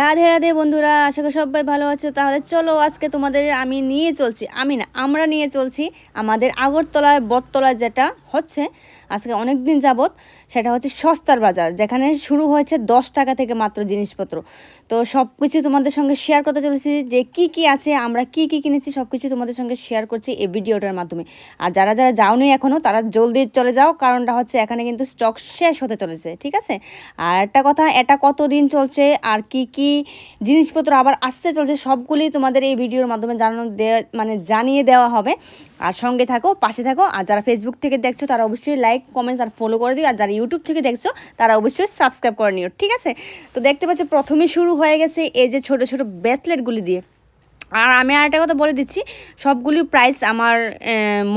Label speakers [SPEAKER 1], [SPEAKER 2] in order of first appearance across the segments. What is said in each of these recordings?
[SPEAKER 1] রাধে রাধে বন্ধুরা, আশা করি সবাই ভালো আছো। তাহলে চলো আজকে তোমাদের আমি নিয়ে চলছি, আমি না, আমরা নিয়ে চলছি আমাদের আগরতলায় বটতলায় যেটা হচ্ছে, আজকে অনেক দিন যাবৎ, সেটা হচ্ছে সস্তার বাজার, যেখানে শুরু হয়েছে দশ টাকা থেকে মাত্র জিনিসপত্র। তো সব কিছু তোমাদের সঙ্গে শেয়ার করতে চলেছি যে কি কি আছে, আমরা কি কি কিনেছি সব কিছু তোমাদের সঙ্গে শেয়ার করছি এই ভিডিওটার মাধ্যমে। আর যারা যারা যাওনি এখনও তারা জলদি চলে যাও, কারণটা হচ্ছে এখানে কিন্তু স্টক শেষ হতে চলেছে, ঠিক আছে? আর একটা কথা, এটা কত দিন চলছে, আর কি কি জিনিসপত্র আবার আসতে চলছে সবগুলি তোমাদের এই ভিডিওর মাধ্যমে জানানো দেওয়া মানে জানিয়ে দেওয়া হবে। আর সঙ্গে থাকো, পাশে থাকো, আর যারা ফেসবুক থেকে দেখছ, তারা অবশ্যই লাইক কমেন্টস আর ফলো করে দিও। আর যারা ইউটিউব থেকে দেখছ, তারা অবশ্যই সাবস্ক্রাইব করে নিও, ঠিক আছে? তো দেখতে পাচ্ছ, প্রথমে শুরু হয়ে গেছে এই যে ছোটো ছোটো ব্রেসলেটগুলি দিয়ে। আর আমি আর একটা কথা বলে দিচ্ছি, সবগুলি প্রাইস আমার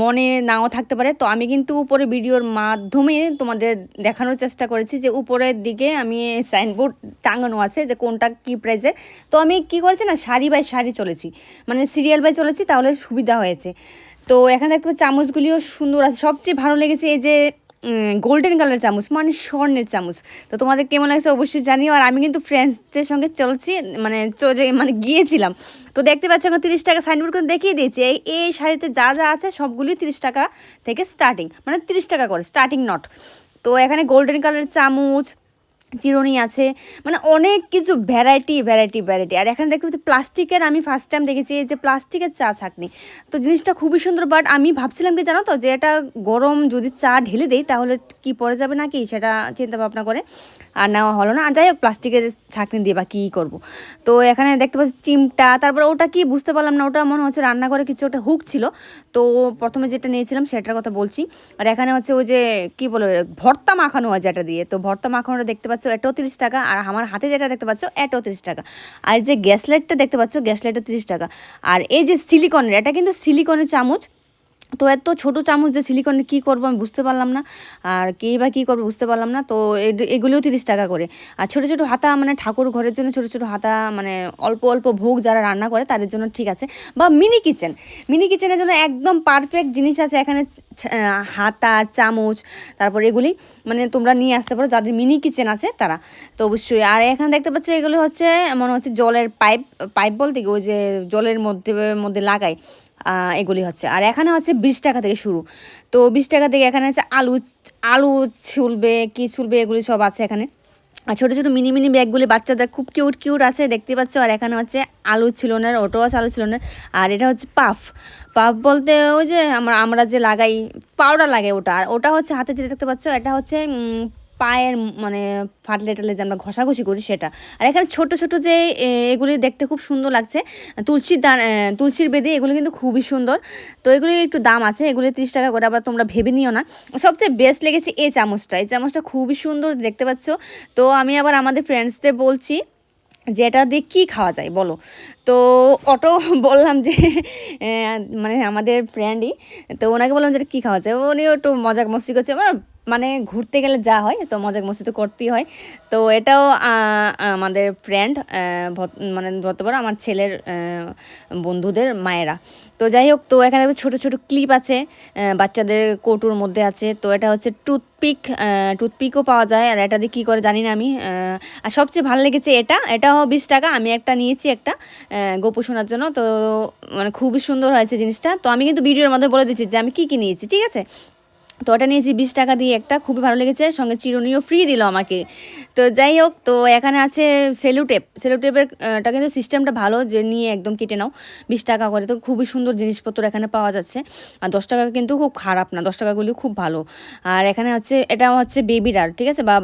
[SPEAKER 1] মনে নাও থাকতে পারে। তো আমি কিন্তু উপরে ভিডিওর মাধ্যমে তোমাদের দেখানোর চেষ্টা করেছি যে উপরের দিকে আমি সাইনবোর্ড টাঙানো আছে যে কোনটা কি প্রাইসের তো আমি কি করেছি না, শাড়ি বাই শাড়ি চলেছি। মানে সিরিয়াল বাই চলেছি, তাহলে সুবিধা হয়েছে। তো এখানে দেখতে চামচগুলিও সুন্দর আছে। সবচেয়ে ভালো লেগেছে এই যে গোল্ডেন কালার চামচ মানে স্বর্ণের চামচ। তো তোমাদের কেমন লাগছে অবশ্যই জানিও। আর আমি কিন্তু ফ্রেন্ডসদের সঙ্গে চলছি মানে চলে মানে গিয়েছিলাম। তো দেখতে পাচ্ছি এখন তিরিশ টাকা সাইনবোর্ড করে দেখিয়ে দিয়েছি। এই এই শাড়িতে যা যা আছে সবগুলি তিরিশ টাকা থেকে স্টার্টিং মানে তিরিশ টাকা করে স্টার্টিং নট তো এখানে গোল্ডেন কালারের চামচ চিরুনি আছে। মানে অনেক কিছু ভ্যারাইটি ভ্যারাইটি ভ্যারাইটি আর এখানে দেখতে প্লাস্টিকের আমি ফার্স্ট টাইম দেখেছি, এই যে প্লাস্টিকের চা ছাকনি তো জিনিসটা খুবই সুন্দর বাট আমি ভাবছিলাম কি জানো তো, যে এটা গরম যদি চা ঢেলে দেই, তাহলে কি পড়ে যাবে নাকি সেটা চিন্তা ভাবনা করে আর নেওয়া হলো না। আর যাই হোক, প্লাস্টিকের ছাকনি দিয়ে বা কী করব। তো এখানে দেখতে পাচ্ছি চিমটা, তারপর ওটা কি বুঝতে পারলাম না, ওটা মনে হচ্ছে রান্নাঘরে কিছু একটা হুক ছিল। তো প্রথমে যেটা নিয়েছিলাম, সেটার কথা বলছি। আর এখানে হচ্ছে ওই যে, কী বলে, ভর্তা মাখানো হয় যেটা দিয়ে। তো ভর্তা মাখানোটা দেখতে পাচ্ছ এটাও তিরিশ টাকা আর আমার হাতে যেটা দেখতে পাচ্ছ এটাও তিরিশ টাকা। আর যে গ্যাস লাইটটা দেখতে পাচ্ছ গ্যাস লাইটও তিরিশ টাকা। আর এই যে সিলিকনের এটা কিন্তু সিলিকনের চামচ। তো এত ছোটো চামচ যে সিলিকনে কী করব আমি বুঝতে পারলাম না। আর কে বা কী করব বুঝতে পারলাম না। তো এগুলিও তিরিশ টাকা করে। আর ছোটো ছোটো হাতা মানে ঠাকুর ঘরের জন্য ছোটো ছোটো হাতা মানে অল্প অল্প ভোগ যারা রান্না করে তাদের জন্য ঠিক আছে। বা মিনি কিচেন মিনি কিচেনের জন্য একদম পারফেক্ট জিনিস আছে এখানে হাতা, চামচ, তারপর এগুলি মানে তোমরা নিয়ে আসতে পারো। যাদের মিনি কিচেন আছে তারা। তো অবশ্যই, আর এখানে দেখতে পাচ্ছ এগুলো হচ্ছে, মনে হচ্ছে জলের পাইপ পাইপ বলতে কি? ওই যে জলের মধ্যে মধ্যে লাগায়। এগুলি হচ্ছে। আর এখানে হচ্ছে বিশ টাকা থেকে শুরু। তো বিশ টাকা থেকে এখানে হচ্ছে আলু আলু ছুলবে, কি ছুলবে, এগুলি সব আছে এখানে। আর ছোটো ছোটো মিনি মিনি ব্যাগগুলি বাচ্চাদের খুব কিউট কিউট আছে, দেখতে পাচ্ছ। আর এখানে হচ্ছে আলু ছিলনের ওটাও আছে আলু ছিলনের। আর এটা হচ্ছে পাফ। পাফ বলতে ওই যে আমরা আমরা যে লাগাই পাউডার লাগে ওটা। আর ওটা হচ্ছে হাতে যেটা দেখতে পাচ্ছ, এটা হচ্ছে পায়ের মানে ফাটলে টাটলে যে আমরা ঘষাঘষি করি সেটা। আর এখানে ছোট ছোট যে এগুলি দেখতে খুব সুন্দর লাগছে, তুলসীর দান তুলসীর বেদি, এগুলি কিন্তু খুবই সুন্দর। তো এগুলি একটু দাম আছে, এগুলি তিরিশ টাকা করে, আবার তোমরা ভেবে নিও না। সবচেয়ে বেস্ট লেগেছে এই চামচটা। এই চামচটা খুবই সুন্দর দেখতে পাচ্ছ। তো আমি আবার আমাদের ফ্রেন্ডসদের বলছি যে, এটা দিয়ে কী খাওয়া যায় বলো? তো অটো বললাম যে মানে আমাদের ফ্রেন্ডই তো ওনাকে বললাম যে কী খাওয়া যায়? উনিও একটু মজাক মস্তি করছে। আমার মানে ঘুরতে গেলে যা হয়, তো মজাক মস্তি তো করতেই হয়। তো এটাও আমাদের ফ্রেন্ড মানে ধরতে পারো আমার ছেলের বন্ধুদের মায়েরা। তো যাই হোক, তো এখানে ছোটো ছোটো ক্লিপ আছে বাচ্চাদের কৌটুর মধ্যে আছে। তো এটা হচ্ছে টুথপিক টুথপিকও পাওয়া যায়। আর এটা দিয়ে কী করে জানি না আমি আর সবচেয়ে ভালো লেগেছে এটা। এটাও বিশ টাকা, আমি একটা নিয়েছি একটা গোপু শোনার জন্য। তো মানে খুবই সুন্দর হয়েছে জিনিসটা। তো আমি কিন্তু ভিডিওর মধ্যে বলে দিচ্ছি যে আমি কী কী নিয়েছি, ঠিক আছে? তো ওটা নিয়েছি বিশ টাকা দিয়ে একটা, খুবই ভালো লেগেছে, সঙ্গে চিরুনিও ফ্রি দিল আমাকে। তো যাই হোক, তো এখানে আছে সেলুটেপ সেলুটেপের এটা কিন্তু সিস্টেমটা ভালো, যে নিয়ে একদম কেটে নাও, বিশ টাকা করে। তো খুবই সুন্দর জিনিসপত্র এখানে পাওয়া যাচ্ছে। আর দশ টাকা কিন্তু খুব খারাপ না, দশ টাকাগুলি খুব ভালো। আর এখানে হচ্ছে এটা হচ্ছে বেবিরার ঠিক আছে? বা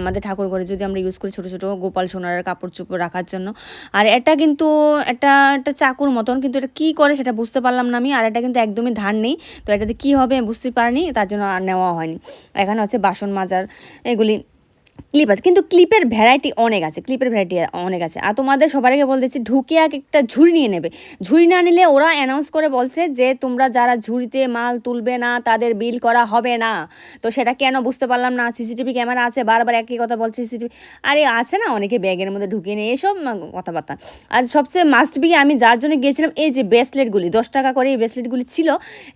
[SPEAKER 1] আমাদের ঠাকুর ঘরে যদি আমরা ইউজ করি ছোটো ছোটো গোপাল সোনার কাপড় চোপড় রাখার জন্য। আর এটা কিন্তু একটা একটা চাকুর মতন, কিন্তু এটা কী করে সেটা বুঝতে পারলাম না আমি। আর এটা কিন্তু একদমই ধার নেই। তো এটাতে কী হবে বুঝতে পারিনি, তার জন্য আর নেওয়া হয়নি। এখানে হচ্ছে বাসন মাজার এগুলি ক্লিপ আছে। কিন্তু ক্লিপের ভ্যারাইটি অনেক আছে ক্লিপের ভ্যারাইটি অনেক আছে। আর তোমাদের সবার আগে বলতেছি ঢুকে এক একটা ঝুড়ি নিয়ে নেবে। ঝুড়ি না নিলে ওরা অ্যানাউন্স করে বলছে যে, তোমরা যারা ঝুড়িতে মাল তুলবে না, তাদের বিল করা হবে না। তো সেটা কেন বুঝতে পারলাম না? সিসিটিভি ক্যামেরা আছে, বারবার একই কথা বলছে সিসিটিভি আরে আছে না অনেকে ব্যাগের মধ্যে ঢুকিয়ে নেই এসব কথাবার্তা। আর সবচেয়ে মাস্ট বি আমি যার জন্য গিয়েছিলাম, এই যে ব্রেসলেটগুলি দশ টাকা করে এই ব্রেসলেটগুলি ছিল।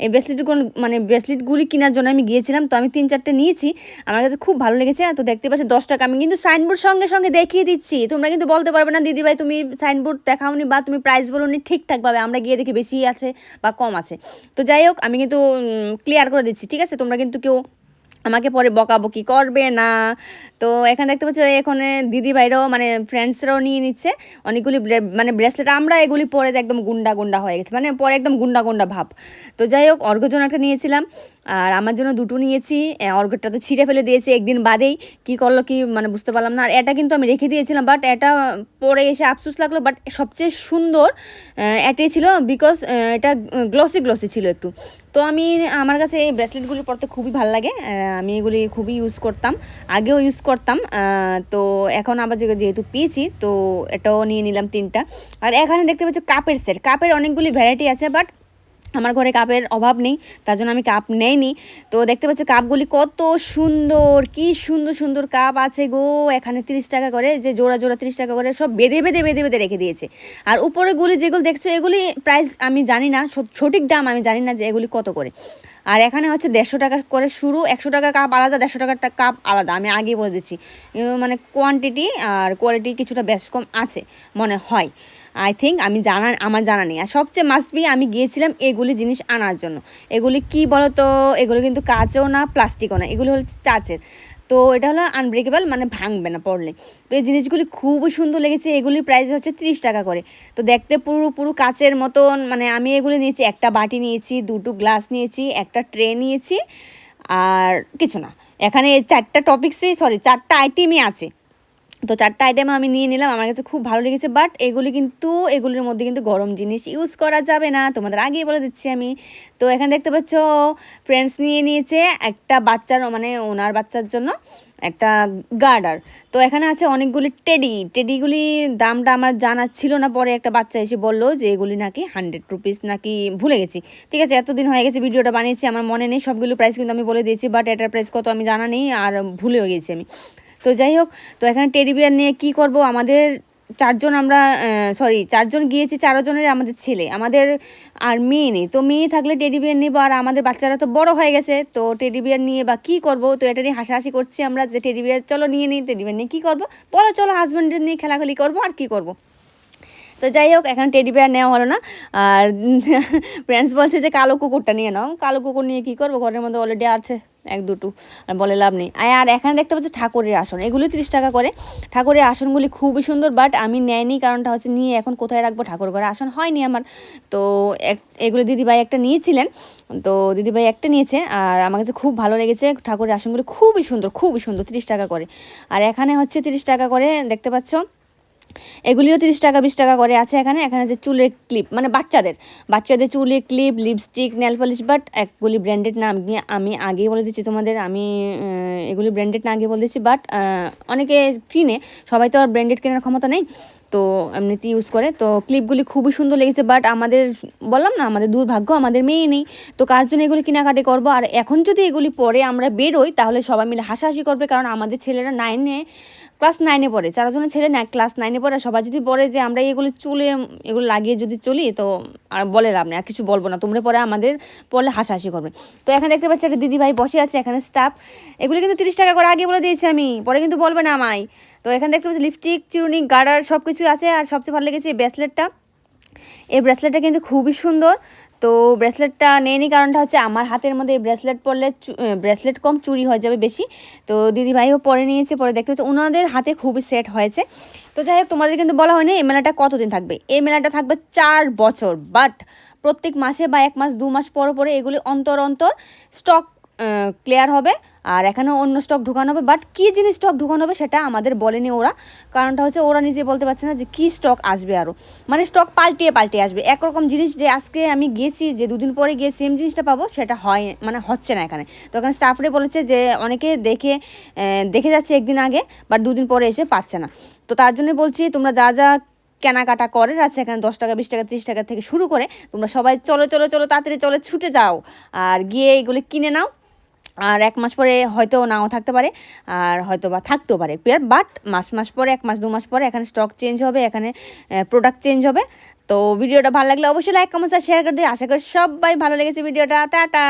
[SPEAKER 1] এই ব্রেসলেটগুলো মানে ব্রেসলেটগুলি কেনার জন্য আমি গিয়েছিলাম। তো আমি তিন চারটে নিয়েছি। আমার কাছে খুব ভালো লেগেছে। তো দেখতে পাচ্ছি দশ টাকা, আমি কিন্তু সাইনবোর্ড সঙ্গে সঙ্গে দেখিয়ে দিচ্ছি। তোমরা কিন্তু বলতে পারবে না দিদিভাই তুমি সাইনবোর্ড দেখাওনি বা তুমি প্রাইস বলোনি ঠিকঠাকভাবে, আমরা গিয়ে দেখি বেশি আছে বা কম আছে। তো যাই হোক, আমি কিন্তু ক্লিয়ার করে দিচ্ছি, ঠিক আছে? তোমরা কিন্তু কেউ আমাকে পরে বকাবকি করবে না। তো এখানে দেখতে পাচ্ছ এখানে দিদি ভাইরাও মানে ফ্রেন্ডসরাও নিয়ে নিচ্ছে। অনেকগুলি মানে ব্রেসলেট আমরা এগুলি পরে একদম গুন্ডা গুন্ডা হয়ে গেছে মানে পরে একদম গুন্ডা গুন্ডা ভাব। তো যাই হোক অর্ঘর জন্য একটা নিয়েছিলাম আর আমার জন্য দুটো নিয়েছি আহ, অর্ঘরটা তো ছিঁড়ে ফেলে দিয়েছি একদিন বাদেই কি করল কি মানে বুঝতে পারলাম না আর এটা কিন্তু আমি রেখে দিয়েছিলাম বাট এটা পরে এসে আফসোস লাগল বাট সবচেয়ে সুন্দর এটাই ছিল বিকজ এটা গ্লসি গ্লসি ছিল একটু। তো আমি আমার কাছে এই ব্রেসলেটগুলি পরতে খুবই ভালো লাগে আমি এগুলি খুবই ইউজ করতাম। আগেও ইউজ করতাম তো এখন আবার যেহেতু পেয়েছি, তো এটাও নিয়ে নিলাম তিনটা। আর এখানে দেখতে পাচ্ছি কাপের সেট কাপের অনেকগুলি ভ্যারাইটি আছে বাট আমার ঘরে কাপের অভাব নেই, তার জন্য আমি কাপ নেইনি। তো দেখতে পাচ্ছি কাপগুলি কত সুন্দর, কি সুন্দর সুন্দর কাপ আছে গো। এখানে তিরিশ টাকা করে, যে জোড়া জোড়া তিরিশ টাকা করে সব বেঁধে বেঁধে বেঁধে বেঁধে রেখে দিয়েছে। আর উপরে গুলি যেগুলো দেখছ, এগুলি প্রাইস আমি জানি না সঠিক দাম আমি জানি না যে এগুলি কত করে। আর এখানে হচ্ছে দেড়শো টাকা করে শুরু, একশো টাকা কাপ আলাদা, দেড়শো টাকার কাপ আলাদা, আমি আগেই বলে দিচ্ছি। মানে কোয়ান্টিটি আর কোয়ালিটি কিছুটা বেশ কম আছে, মনে হয়। আই থিঙ্ক আমি জানা, আমার জানা নেই। আর সবচেয়ে মাস্ট বি আমি গিয়েছিলাম এগুলি জিনিস আনার জন্য। এগুলি কি বলো তো এগুলি কিন্তু কাঁচেও না, প্লাস্টিকও না। এগুলো হচ্ছে চাচের। তো এটা হলো আনব্রেকেবল মানে ভাঙবে না পড়লে। তো এই জিনিসগুলি খুবই সুন্দর লেগেছে। এগুলির প্রাইস হচ্ছে ত্রিশ টাকা করে। তো দেখতে পুরো পুরো কাচের মতন মানে আমি এগুলি নিয়েছি। একটা বাটি নিয়েছি, দুটো গ্লাস নিয়েছি, একটা ট্রে নিয়েছি, আর কিছু না। এখানে চারটা টপিক্সেই সরি চারটা আইটেমই আছে। তো চারটা আইটেম আমি নিয়ে নিলাম, আমার কাছে খুব ভালো লেগেছে বাট এগুলি কিন্তু, এগুলির মধ্যে কিন্তু গরম জিনিস ইউজ করা যাবে না, তোমাদের আগেই বলে দিচ্ছি আমি। তো এখানে দেখতে পাচ্ছ ফ্রেন্ডস নিয়ে নিয়েছে একটা বাচ্চার মানে ওনার বাচ্চার জন্য একটা গার্ডার তো এখানে আছে অনেকগুলি টেডি টেডিগুলি দামটা আমার জানা ছিল না, পরে একটা বাচ্চা এসে বলল যে এগুলি নাকি হান্ড্রেড রুপিস নাকি ভুলে গেছি। ঠিক আছে, এতদিন হয়ে গেছে, ভিডিওটা বানিয়েছি, আমার মনে নেই, সবগুলো প্রাইস কিন্তু আমি বলে দিয়েছি বাট এটার প্রাইস কত আমি জানা নেই, আর ভুলেও গেছি আমি। তো যাই হোক, তো এখানে টেডি বিয়ার নিয়ে কি করব? আমাদের চারজন আমরা সরি চারজন গিয়েছি, চারজনের আমাদের ছেলে। আমাদের আর মেয়ে নেই। তো মেয়ে থাকলে টেডি বিয়ার নেব আর আমাদের বাচ্চারা তো বড় হয়ে গেছে। তো টেডি বিয়ার নিয়ে বা কী করব? তো এটা নিয়ে হাসাহাসি করছি আমরা যে টেডি বিয়ার চলো নিয়ে নিই টেডি বিয়ার নিয়ে কী করব? বলো, চলো হাজব্যান্ডের নিয়ে খেলাখেলি করব আর কী করব? তো যাই হোক এখানে টেডি বিয়ার নেওয়া হলো না। আর ফ্রেন্ডস বলছে যে, কালো কুকুরটা নিয়ে নাও। কালো কুকুর নিয়ে কী করব? ঘরের মধ্যে অলরেডি আছে, এক দুটো। বলে লাভ নেই। আর আর এখানে দেখতে পাচ্ছি ঠাকুরের আসন। এগুলি তিরিশ টাকা করে। ঠাকুরের আসনগুলি খুবই সুন্দর বাট আমি নেয়নি। কারণটা হচ্ছে নিয়ে এখন কোথায় রাখব? ঠাকুর ঘরে আসন হয়নি আমার। তো এক, এগুলো দিদিভাই একটা নিয়েছিলেন। তো দিদিভাই একটা নিয়েছে, আর আমার কাছে খুব ভালো লেগেছে। ঠাকুরের আসনগুলি খুবই সুন্দর খুবই সুন্দর, তিরিশ টাকা করে। আর এখানে হচ্ছে তিরিশ টাকা করে, দেখতে পাচ্ছ এগুলিও তিরিশ টাকা, বিশ টাকা করে আছে এখানে। এখানে যে চুলের ক্লিপ মানে বাচ্চাদের বাচ্চাদের চুলের clip lipstick nail polish but একগুলি branded না, আমি আমি আগেই বলে দিচ্ছি তোমাদের, আমি এগুলি ব্র্যান্ডেড না আগে বলে দিচ্ছি বাট অনেকে কিনে, সবাই তো আর ব্র্যান্ডেড কেনার ক্ষমতা নেই, তো এমনিতে ইউজ করে, তো ক্লিপগুলি খুবই সুন্দর লেগেছে বাট আমাদের, বললাম না, আমাদের দুর্ভাগ্য, আমাদের মেয়ে নেই, তো কার জন্য এগুলি কেনাকাটি করব? আর এখন যদি এগুলি পরে আমরা বেরোই, তাহলে সবাই মিলে হাসাহাসি করবে, কারণ আমাদের ছেলেরা নাইনে ক্লাস নাইনে পড়ে। চারজনের ছেলে না, ক্লাস নাইনে পড়ে সবাই যদি বলে যে আমরা এগুলো চুলে, এগুলো লাগিয়ে যদি চলি, তো আর বলে লাভ নেই, আর কিছু বলব না। তোমরা পরে আমাদের পড়লে হাসাহাসি করবে। তো এখানে দেখতে পাচ্ছি একটা দিদি ভাই বসে আছে, এখানে স্টাফ এগুলি কিন্তু তিরিশ টাকা করে আগে বলে দিয়েছি আমি, পরে কিন্তু বলবে না আমায়। তো এখানে দেখতে পাচ্ছি লিপস্টিক চিরুনি গার্ডার সব কিছু আছে, আর সবচেয়ে ভালো লেগেছে এই ব্রেসলেটটা এই ব্রেসলেটটা কিন্তু খুবই সুন্দর। তো ব্রেসলেটটা নেয়নি কারণটা হচ্ছে আমার হাতের মধ্যে এই ব্রেসলেট পরলে ব্রেসলেট কম চুরি হয়ে যাবে বেশি। তো দিদি ভাইও পরে নিয়েছে, পরে দেখতে হচ্ছে ওনাদের হাতে খুবই সেট হয়েছে। তো যাই হোক, তোমাদের কিন্তু বলা হয়নি এই মেলাটা কতদিন থাকবে? এই মেলাটা থাকবে চার বছর বাট প্রত্যেক মাসে বা এক মাস, দু মাস পর পরে এগুলি অন্তর অন্তর স্টক ক্লিয়ার হবে। আর এখানে অন্য স্টক ঢুকানো হবে। বাট কী জিনিস স্টক ঢুকানো হবে সেটা আমাদের বলেনি ওরা। কারণটা হচ্ছে ওরা নিজে বলতে পারছে না যে কী স্টক আসবে আরও মানে স্টক পাল্টিয়ে পাল্টিয়ে আসবে। একরকম জিনিস যে আজকে আমি গেছি, যে দুদিন পরে গিয়ে সেম জিনিসটা পাবো, সেটা হয় মানে হচ্ছে না এখানে। তো এখানে স্টাফরে বলেছে যে অনেকে দেখে দেখে যাচ্ছে একদিন আগে বাট দুদিন পরে এসে পাচ্ছে না। তো তার জন্য বলছি, তোমরা যা যা কেনাকাটা করে আছে এখানে দশ টাকা, বিশ টাকা, তিরিশ টাকা থেকে শুরু করে, তোমরা সবাই চলো চলো চলো, তাড়াতাড়ি চলে, ছুটে যাও। আর গিয়ে এগুলো কিনে নাও। আর এক মাস পরে হয়তো নাও থাকতে পারে, আর হয়তো বা থাকতেও পারে পেয়ার বাট মাস মাস পরে, এক মাস, দু মাস পরে এখানে স্টক চেঞ্জ হবে, এখানে প্রোডাক্ট চেঞ্জ হবে। তো ভিডিওটা ভালো লাগলে অবশ্যই লাইক কমেন্ট শেয়ার করে দিই আশা করি সবাই ভালো লেগেছে ভিডিওটা টাটা!